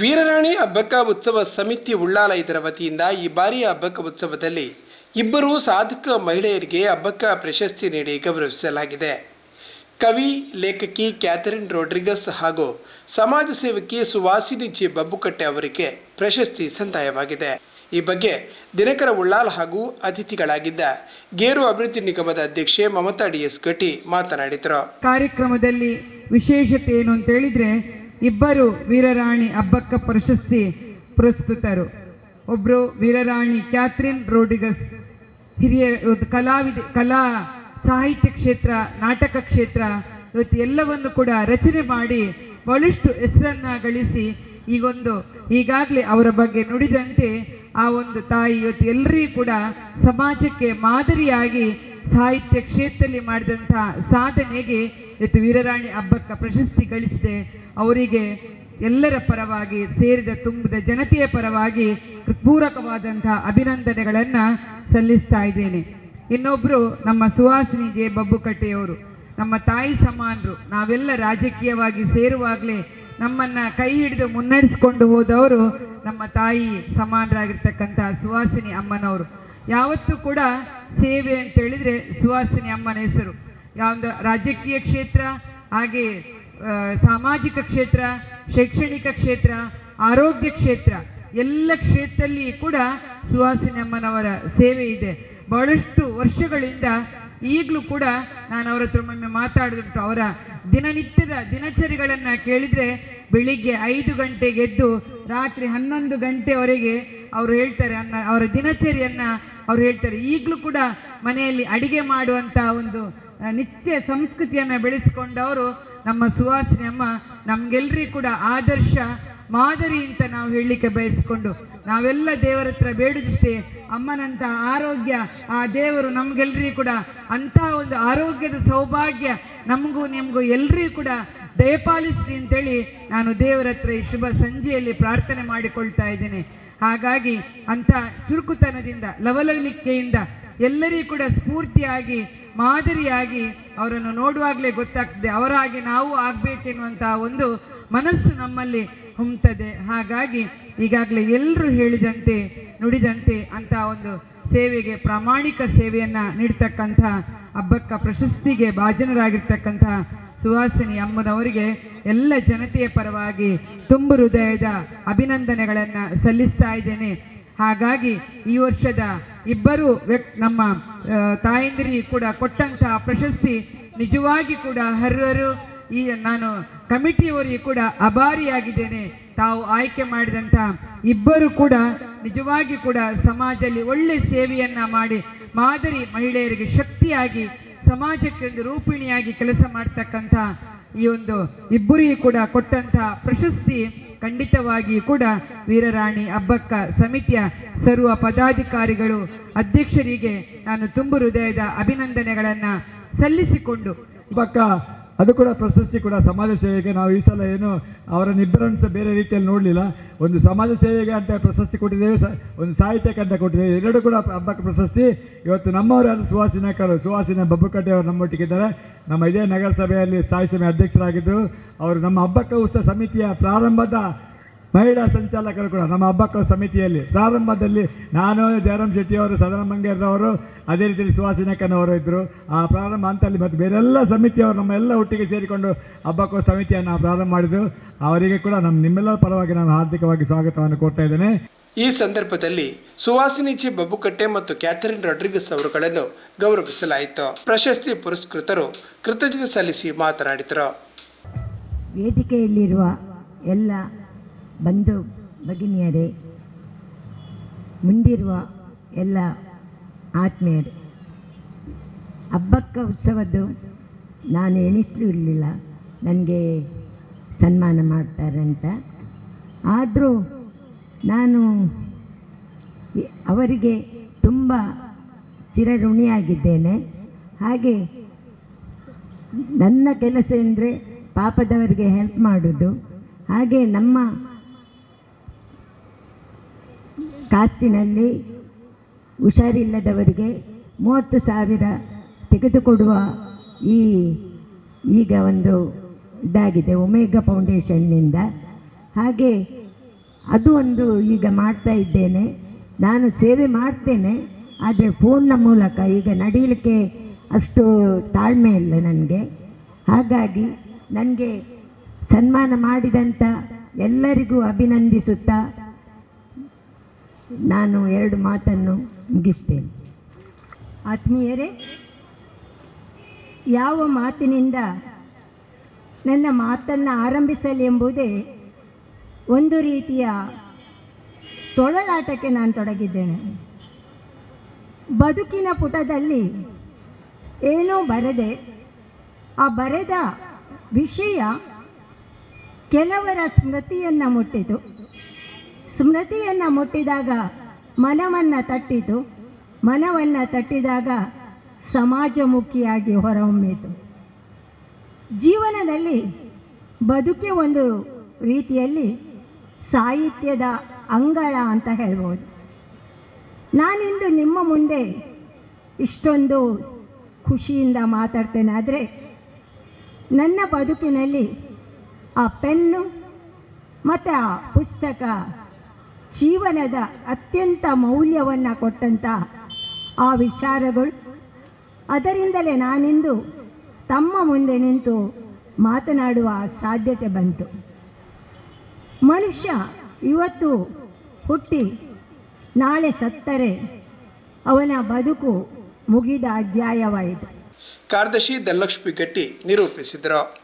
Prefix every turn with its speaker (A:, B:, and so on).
A: ವೀರರಾಣಿ ಹಬ್ಬಕ್ಕ ಉತ್ಸವ ಸಮಿತಿ ಉಳ್ಳಾಲ ಇದರ ವತಿಯಿಂದ ಈ ಬಾರಿಯ ಹಬ್ಬಕ್ಕ ಉತ್ಸವದಲ್ಲಿ ಇಬ್ಬರು ಸಾಧಕ ಮಹಿಳೆಯರಿಗೆ ಹಬ್ಬಕ್ಕ ಪ್ರಶಸ್ತಿ ನೀಡಿ ಗೌರವಿಸಲಾಗಿದೆ. ಕವಿ, ಲೇಖಕಿ ಕ್ಯಾಥರಿನ್ ರೋಡ್ರಿಗಸ್ ಹಾಗೂ ಸಮಾಜ ಸೇವಕಿ ಸುವಾಸಿನಿ ಜಿ ಬಬ್ಬುಕಟ್ಟೆ ಅವರಿಗೆ ಪ್ರಶಸ್ತಿ ಸಂದಾಯವಾಗಿದೆ. ಈ ಬಗ್ಗೆ ದಿನಕರ ಉಳ್ಳಾಲ್ ಹಾಗೂ ಅತಿಥಿಗಳಾಗಿದ್ದ ಗೇರು ಅಭಿವೃದ್ಧಿ ನಿಗಮದ ಅಧ್ಯಕ್ಷೆ ಮಮತಾ ಡಿ ಎಸ್ ಗಟ್ಟಿ ಮಾತನಾಡಿದರು.
B: ಕಾರ್ಯಕ್ರಮದಲ್ಲಿ ವಿಶೇಷತೆ ಏನು ಅಂತ ಹೇಳಿದ್ರೆ ಇಬ್ಬರು ವೀರರಾಣಿ ಅಬ್ಬಕ್ಕ ಪ್ರಶಸ್ತಿ ಪ್ರಸ್ತುತರು. ಒಬ್ಬರು ವೀರರಾಣಿ ಕ್ಯಾಥ್ರಿನ್ ರೋಡಿಗಸ್ ಹಿರಿಯ ಕಲಾವಿದ, ಕಲಾ ಸಾಹಿತ್ಯ ಕ್ಷೇತ್ರ, ನಾಟಕ ಕ್ಷೇತ್ರ, ಇವತ್ತು ಎಲ್ಲವನ್ನು ಕೂಡ ರಚನೆ ಮಾಡಿ ಬಹಳಷ್ಟು ಹೆಸರನ್ನ ಗಳಿಸಿ ಈಗೊಂದು ಈಗಾಗಲೇ ಅವರ ಬಗ್ಗೆ ನುಡಿದಂತೆ ಆ ಒಂದು ತಾಯಿ ಇವತ್ತು ಎಲ್ಲರಿಗೂ ಕೂಡ ಸಮಾಜಕ್ಕೆ ಮಾದರಿಯಾಗಿ ಸಾಹಿತ್ಯ ಕ್ಷೇತ್ರದಲ್ಲಿ ಮಾಡಿದಂಥ ಸಾಧನೆಗೆ ಇವತ್ತು ವೀರರಾಣಿ ಹಬ್ಬಕ್ಕ ಪ್ರಶಸ್ತಿ ಗಳಿಸಿದೆ. ಅವರಿಗೆ ಎಲ್ಲರ ಪರವಾಗಿ ಸೇರಿದ ತುಂಬಿದ ಜನತೆಯ ಪರವಾಗಿ ಪೂರಕವಾದಂತಹ ಅಭಿನಂದನೆಗಳನ್ನು ಸಲ್ಲಿಸ್ತಾ ಇದ್ದೇನೆ. ಇನ್ನೊಬ್ರು ನಮ್ಮ ಸುಹಾಸಿನಿ ಜೆ. ಬಬ್ಬುಕಟ್ಟೆಯವರು. ನಮ್ಮ ತಾಯಿ ಸಮಾನರು. ನಾವೆಲ್ಲ ರಾಜಕೀಯವಾಗಿ ಸೇರುವಾಗಲೇ ನಮ್ಮನ್ನ ಕೈ ಹಿಡಿದು ಮುನ್ನಡೆಸ್ಕೊಂಡು ಹೋದವರು ನಮ್ಮ ತಾಯಿ ಸಮಾನರಾಗಿರ್ತಕ್ಕಂಥ ಸುಹಾಸಿನಿ ಅಮ್ಮನವರು. ಯಾವತ್ತೂ ಕೂಡ ಸೇವೆ ಅಂತ ಹೇಳಿದ್ರೆ ಸುಹಾಸಿನಿ ಅಮ್ಮನ ಹೆಸರು. ಯಾವುದು ರಾಜಕೀಯ ಕ್ಷೇತ್ರ, ಹಾಗೆ ಸಾಮಾಜಿಕ ಕ್ಷೇತ್ರ, ಶೈಕ್ಷಣಿಕ ಕ್ಷೇತ್ರ, ಆರೋಗ್ಯ ಕ್ಷೇತ್ರ, ಎಲ್ಲ ಕ್ಷೇತ್ರದಲ್ಲಿ ಕೂಡ ಸುಹಾಸಿನಿ ಅಮ್ಮನವರ ಸೇವೆ ಇದೆ. ಬಹಳಷ್ಟು ವರ್ಷಗಳಿಂದ ಈಗಲೂ ಕೂಡ ನಾನು ಅವರ ಹತ್ರ ಒಮ್ಮೆ ಮಾತಾಡಿದುಂಟು ಅವರ ದಿನನಿತ್ಯದ ದಿನಚರಿಗಳನ್ನು ಕೇಳಿದ್ರೆ ಬೆಳಿಗ್ಗೆ ಐದು ಗಂಟೆಗೆ ಎದ್ದು ರಾತ್ರಿ ಹನ್ನೊಂದು ಗಂಟೆವರೆಗೆ ಅವರು ಹೇಳ್ತಾರೆ ಅನ್ನ, ಅವರ ದಿನಚರಿಯನ್ನ ಅವ್ರು ಹೇಳ್ತಾರೆ, ಈಗಲೂ ಕೂಡ ಮನೆಯಲ್ಲಿ ಅಡಿಗೆ ಮಾಡುವಂತ ಒಂದು ನಿತ್ಯ ಸಂಸ್ಕೃತಿಯನ್ನ ಬೆಳೆಸ್ಕೊಂಡವರು ನಮ್ಮ ಸುವಾಸನೆ ಅಮ್ಮ. ನಮಗೆಲ್ಲರಿಗೂ ಕೂಡ ಆದರ್ಶ ಮಾದರಿ ಅಂತ ನಾವು ಹೇಳಲಿಕ್ಕೆ ಬಯಸ್ಕೊಂಡು, ನಾವೆಲ್ಲ ದೇವರ ಹತ್ರ ಬೇಡದಿಷ್ಟೇ ಅಮ್ಮನಂತಹ ಆರೋಗ್ಯ, ಆ ದೇವರು ನಮಗೆಲ್ಲರಿಗೂ ಕೂಡ ಅಂತಹ ಒಂದು ಆರೋಗ್ಯದ ಸೌಭಾಗ್ಯ ನಮಗೂ ನಿಮಗೂ ಎಲ್ಲರಿಗೂ ಕೂಡ ದಯಪಾಲಿಸ್ಲಿ ಅಂತೇಳಿ ನಾನು ದೇವರ ಹತ್ರ ಈ ಶುಭ ಸಂಜೆಯಲ್ಲಿ ಪ್ರಾರ್ಥನೆ ಮಾಡಿಕೊಳ್ತಾ ಇದ್ದೇನೆ. ಹಾಗಾಗಿ ಅಂತ ಚುರುಕುತನದಿಂದ, ಲವಲವಿಕೆಯಿಂದ ಎಲ್ಲರಿಗೂ ಕೂಡ ಸ್ಫೂರ್ತಿಯಾಗಿ, ಮಾದರಿಯಾಗಿ ಅವರನ್ನು ನೋಡುವಾಗಲೇ ಗೊತ್ತಾಗ್ತದೆ ಅವರಾಗಿ ನಾವು ಆಗ್ಬೇಕೆನ್ನುವಂತಹ ಒಂದು ಮನಸ್ಸು ನಮ್ಮಲ್ಲಿ ಹುಮ್ತದೆ ಹಾಗಾಗಿ ಈಗಾಗಲೇ ಎಲ್ಲರೂ ಹೇಳಿದಂತೆ, ನುಡಿದಂತೆ ಅಂತ ಒಂದು ಸೇವೆಗೆ, ಪ್ರಾಮಾಣಿಕ ಸೇವೆಯನ್ನ ನೀಡ್ತಕ್ಕಂಥ ಹಬ್ಬಕ್ಕ ಪ್ರಶಸ್ತಿಗೆ ಭಾಜನರಾಗಿರ್ತಕ್ಕಂಥ ಸುಹಾಸಿನಿ ಅಮ್ಮನವರಿಗೆ ಎಲ್ಲ ಜನತೆಯ ಪರವಾಗಿ ತುಂಬು ಹೃದಯದ ಅಭಿನಂದನೆಗಳನ್ನು ಸಲ್ಲಿಸ್ತಾ ಇದ್ದೇನೆ. ಹಾಗಾಗಿ ಈ ವರ್ಷದ ಇಬ್ಬರು ವ್ಯಕ್, ನಮ್ಮ ತಾಯಂದಿರಿ ಕೂಡ ಕೊಟ್ಟಂತಹ ಪ್ರಶಸ್ತಿ ನಿಜವಾಗಿ ಕೂಡ ಹರ್ವರು ಈ ನಾನು ಕಮಿಟಿಯವರಿಗೆ ಕೂಡ ಅಭಾರಿಯಾಗಿದ್ದೇನೆ. ತಾವು ಆಯ್ಕೆ ಮಾಡಿದಂಥ ಇಬ್ಬರು ಕೂಡ ನಿಜವಾಗಿ ಕೂಡ ಸಮಾಜದಲ್ಲಿ ಒಳ್ಳೆ ಸೇವೆಯನ್ನ ಮಾಡಿ ಮಾದರಿ ಮಹಿಳೆಯರಿಗೆ ಶಕ್ತಿಯಾಗಿ ಸಮಾಜಕ್ಕೆ ಒಂದು ರೂಪಿಣಿಯಾಗಿ ಕೆಲಸ ಮಾಡ್ತಕ್ಕಂಥ ಈ ಒಂದು ಇಬ್ಬರಿಗೂ ಕೂಡ ಕೊಟ್ಟಂತ ಪ್ರಶಸ್ತಿ ಖಂಡಿತವಾಗಿ ಕೂಡ ವೀರರಾಣಿ ಅಬ್ಬಕ್ಕ ಸಮಿತಿಯ ಸರ್ವ ಪದಾಧಿಕಾರಿಗಳು, ಅಧ್ಯಕ್ಷರಿಗೆ ನಾನು ತುಂಬು ಹೃದಯದ ಅಭಿನಂದನೆಗಳನ್ನ ಸಲ್ಲಿಸಿಕೊಂಡು
C: ಪಕ್ಕ ಅದು ಕೂಡ ಪ್ರಶಸ್ತಿ ಕೂಡ ಸಮಾಜ ಸೇವೆಗೆ ನಾವು ಈ ಸಲ ಏನು ಅವರನ್ನಿಬ್ಬರನ್ನು ಸಹ ಬೇರೆ ರೀತಿಯಲ್ಲಿ ನೋಡಲಿಲ್ಲ. ಒಂದು ಸಮಾಜ ಸೇವೆಗೆ ಅಂತ ಪ್ರಶಸ್ತಿ ಕೊಟ್ಟಿದ್ದೇವೆ ಒಂದು ಸಾಹಿತ್ಯಕ್ಕೆ ಅಂತ ಕೊಟ್ಟಿದ್ದೇವೆ. ಎರಡು ಕೂಡ ಹಬ್ಬಕ್ಕೆ ಪ್ರಶಸ್ತಿ. ಇವತ್ತು ನಮ್ಮವರಾದ ಸುಹಾಸಿನಕರು ಸುಹಾಸಿನ ಬಬ್ಬುಕಟ್ಟೆ ಅವರು ನಮ್ಮೊಟ್ಟಿಗಿದ್ದಾರೆ ನಮ್ಮ ಇದೇ ನಗರಸಭೆಯಲ್ಲಿ ಸ್ಥಾಯಿ ಅಧ್ಯಕ್ಷರಾಗಿದ್ದರು ಅವರು ನಮ್ಮ ಹಬ್ಬಕ್ಕೆ ಉತ್ಸವ ಸಮಿತಿಯ ಪ್ರಾರಂಭದ ಮಹಿಳಾ ಸಂಚಾಲಕರು ಕೂಡ ನಮ್ಮ ಹಬ್ಬಕ್ಕ ಸಮಿತಿಯಲ್ಲಿ ಪ್ರಾರಂಭದಲ್ಲಿ ನಾನು ಜಯರಾಮ್ ಶೆಟ್ಟಿ ಅವರು ಸದನ ಮಂಗೇರವರು ಅದೇ ರೀತಿ ಸುಹಾಸಿನಕ್ಕನವರು ಇದ್ದರು ಆ ಪ್ರಾರಂಭ ಹಂತದಲ್ಲಿ ಮತ್ತು ಬೇರೆಲ್ಲ ಸಮಿತಿಯವರು ನಮ್ಮ ಎಲ್ಲ ಒಟ್ಟಿಗೆ ಸೇರಿಕೊಂಡು ಹಬ್ಬಕ್ಕ ಸಮಿತಿಯನ್ನು ಪ್ರಾರಂಭ ಮಾಡಿದ್ರು. ಅವರಿಗೆ ಕೂಡ ನಮ್ಮ ನಿಮ್ಮೆಲ್ಲರ ಪರವಾಗಿ ನಾನು ಹಾರ್ದಿಕವಾಗಿ ಸ್ವಾಗತವನ್ನು ಕೊಡ್ತಾ ಇದ್ದೇನೆ.
A: ಈ ಸಂದರ್ಭದಲ್ಲಿ ಸುವಾಸಿನಿ ಜಿ ಬಬ್ಬುಕಟ್ಟೆ ಮತ್ತು ಕ್ಯಾಥರಿನ್ ರಾಡ್ರಿಗಸ್ ಅವರುಗಳನ್ನು ಗೌರವಿಸಲಾಯಿತು. ಪ್ರಶಸ್ತಿ ಪುರಸ್ಕೃತರು ಕೃತಜ್ಞತೆ ಸಲ್ಲಿಸಿ ಮಾತನಾಡಿದರು.
D: ವೇದಿಕೆಯಲ್ಲಿರುವ ಎಲ್ಲ ಬಂಧು ಭಗಿನಿಯರೇ, ಮುಂದಿರುವ ಎಲ್ಲ ಆತ್ಮೀಯರೇ, ಹಬ್ಬಕ್ಕ ಉತ್ಸವದ್ದು ನಾನು ಎಣಿಸಲೂ ಇರಲಿಲ್ಲ ನನಗೆ ಸನ್ಮಾನ ಮಾಡ್ತಾರೆ ಅಂತ ಆದರೂ ನಾನು ಅವರಿಗೆ ತುಂಬ ಚಿರಋಣಿಯಾಗಿದ್ದೇನೆ. ಹಾಗೆ ನನ್ನ ಕೆಲಸ ಎಂದರೆ ಪಾಪದವರಿಗೆ ಹೆಲ್ಪ್ ಮಾಡೋದು. ಹಾಗೆ ನಮ್ಮ ಕಾಸ್ಟಿನಲ್ಲಿ ಹುಷಾರಿಲ್ಲದವರಿಗೆ ಮೂವತ್ತು ಸಾವಿರ ತೆಗೆದುಕೊಡುವ ಈ ಈಗ ಒಂದು ಇದಾಗಿದೆ ಒಮೇಗ ಫೌಂಡೇಶನ್ನಿಂದ ಹಾಗೆ ಅದು ಒಂದು ಈಗ ಮಾಡ್ತಾ ಇದ್ದೇನೆ. ನಾನು ಸೇವೆ ಮಾಡ್ತೇನೆ, ಆದರೆ ಫೋನ್ನ ಮೂಲಕ ಈಗ ನಡೀಲಿಕ್ಕೆ ಅಷ್ಟು ತಾಳ್ಮೆ ಇಲ್ಲ ನನಗೆ. ಹಾಗಾಗಿ ನನಗೆ ಸನ್ಮಾನ ಮಾಡಿದಂಥ ಎಲ್ಲರಿಗೂ ಅಭಿನಂದಿಸುತ್ತಾ ನಾನು ಎರಡು ಮಾತನ್ನು ಮುಗಿಸ್ತೇನೆ.
E: ಆತ್ಮೀಯರೇ, ಯಾವ ಮಾತಿನಿಂದ ನನ್ನ ಮಾತನ್ನು ಆರಂಭಿಸಲಿ ಎಂಬುದೇ ಒಂದು ರೀತಿಯ ತೊಳಲಾಟಕ್ಕೆ ನಾನು ತೊಡಗಿದ್ದೇನೆ. ಬದುಕಿನ ಪುಟದಲ್ಲಿ ಏನೂ ಬರದೆ ಆ ಬರೆದ ವಿಷಯ ಕೆಲವರ ಸ್ಮೃತಿಯನ್ನು ಮುಟ್ಟಿತು. ಸ್ಮೃತಿಯನ್ನು ಮುಟ್ಟಿದಾಗ ಮನವನ್ನು ತಟ್ಟಿತು. ಮನವನ್ನು ತಟ್ಟಿದಾಗ ಸಮಾಜಮುಖಿಯಾಗಿ ಹೊರಹೊಮ್ಮಿತು. ಜೀವನದಲ್ಲಿ ಬದುಕೆ ಒಂದು ರೀತಿಯಲ್ಲಿ ಸಾಹಿತ್ಯದ ಅಂಗಳ ಅಂತ ಹೇಳ್ಬೋದು. ನಾನಿಂದು ನಿಮ್ಮ ಮುಂದೆ ಇಷ್ಟೊಂದು ಖುಷಿಯಿಂದ ಮಾತಾಡ್ತೇನೆ ಆದರೆ ನನ್ನ ಬದುಕಿನಲ್ಲಿ ಆ ಪೆನ್ನು ಮತ್ತು ಆ ಪುಸ್ತಕ ಜೀವನದ ಅತ್ಯಂತ ಮೌಲ್ಯವನ್ನು ಕೊಟ್ಟಂಥ ಆ ವಿಚಾರಗಳು. ಅದರಿಂದಲೇ ನಾನಿಂದು ತಮ್ಮ ಮುಂದೆ ನಿಂತು ಮಾತನಾಡುವ ಸಾಧ್ಯತೆ ಬಂತು. ಮನುಷ್ಯ ಇವತ್ತು ಹುಟ್ಟಿ ನಾಳೆ ಸತ್ತರೆ ಅವನ ಬದುಕು ಮುಗಿದ ಅಧ್ಯಾಯವಾಯಿತು.
A: ಕಾರ್ಯದರ್ಶಿ ಧನಲಕ್ಷ್ಮಿ ಗಟ್ಟಿ ನಿರೂಪಿಸಿದರು.